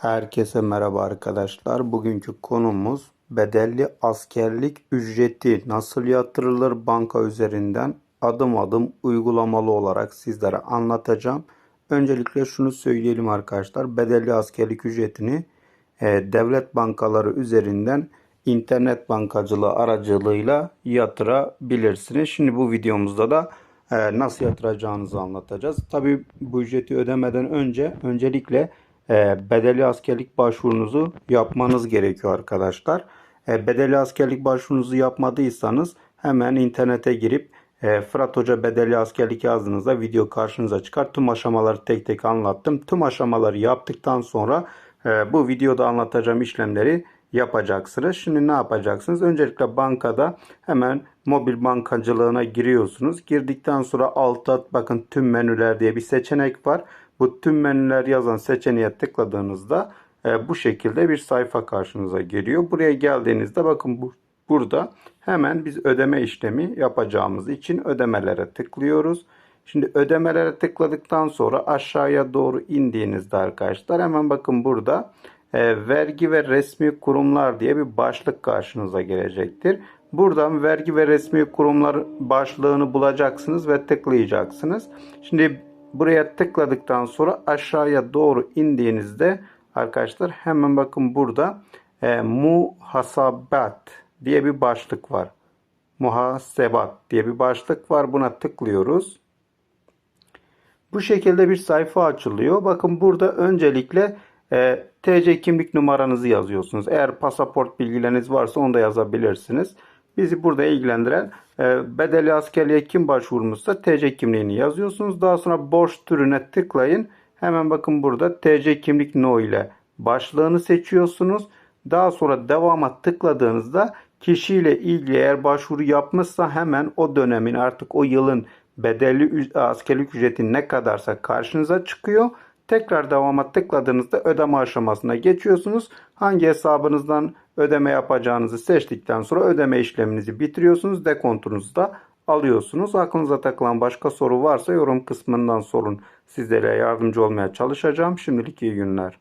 Herkese merhaba arkadaşlar. Bugünkü konumuz bedelli askerlik ücreti nasıl yatırılır banka üzerinden adım adım uygulamalı olarak sizlere anlatacağım. Öncelikle şunu söyleyelim arkadaşlar. Bedelli askerlik ücretini e, devlet bankaları üzerinden internet bankacılığı aracılığıyla yatırabilirsiniz. Şimdi bu videomuzda da e, nasıl yatıracağınızı anlatacağız. Tabii bu ücreti ödemeden önce öncelikle e, bedelli askerlik başvurunuzu yapmanız gerekiyor arkadaşlar. E, bedelli askerlik başvurunuzu yapmadıysanız hemen internete girip e, Fırat Hoca bedelli askerlik yazdığınızda video karşınıza çıkar. Tüm aşamaları tek tek anlattım. Tüm aşamaları yaptıktan sonra e, bu videoda anlatacağım işlemleri yapacaksınız. Şimdi ne yapacaksınız? Öncelikle bankada hemen mobil bankacılığına giriyorsunuz. Girdikten sonra altta bakın tüm menüler diye bir seçenek var. Bu tüm menüler yazan seçeneğe tıkladığınızda e, bu şekilde bir sayfa karşınıza geliyor. Buraya geldiğinizde bakın bu burada hemen biz ödeme işlemi yapacağımız için ödemelere tıklıyoruz. Şimdi ödemelere tıkladıktan sonra aşağıya doğru indiğinizde arkadaşlar hemen bakın burada e, vergi ve resmi kurumlar diye bir başlık karşınıza gelecektir. Buradan vergi ve resmi kurumlar başlığını bulacaksınız ve tıklayacaksınız. Şimdi buraya tıkladıktan sonra aşağıya doğru indiğinizde arkadaşlar hemen bakın burada e, muhasabat diye bir başlık var. Muhasebat diye bir başlık var. Buna tıklıyoruz. Bu şekilde bir sayfa açılıyor. Bakın burada öncelikle e, TC kimlik numaranızı yazıyorsunuz. Eğer pasaport bilgileriniz varsa onu da yazabilirsiniz. Bizi burada ilgilendiren e, bedeli askerliğe kim başvurmuşsa TC kimliğini yazıyorsunuz. Daha sonra borç türüne tıklayın. Hemen bakın burada TC kimlik no ile başlığını seçiyorsunuz. Daha sonra devama tıkladığınızda kişiyle ilgili eğer başvuru yapmışsa hemen o dönemin artık o yılın bedelli askerlik ücreti ne kadarsa karşınıza çıkıyor. Tekrar devama tıkladığınızda ödeme aşamasına geçiyorsunuz. Hangi hesabınızdan ödeme yapacağınızı seçtikten sonra ödeme işleminizi bitiriyorsunuz. Dekontunuzu da alıyorsunuz. Aklınıza takılan başka soru varsa yorum kısmından sorun. Sizlere yardımcı olmaya çalışacağım. Şimdilik iyi günler.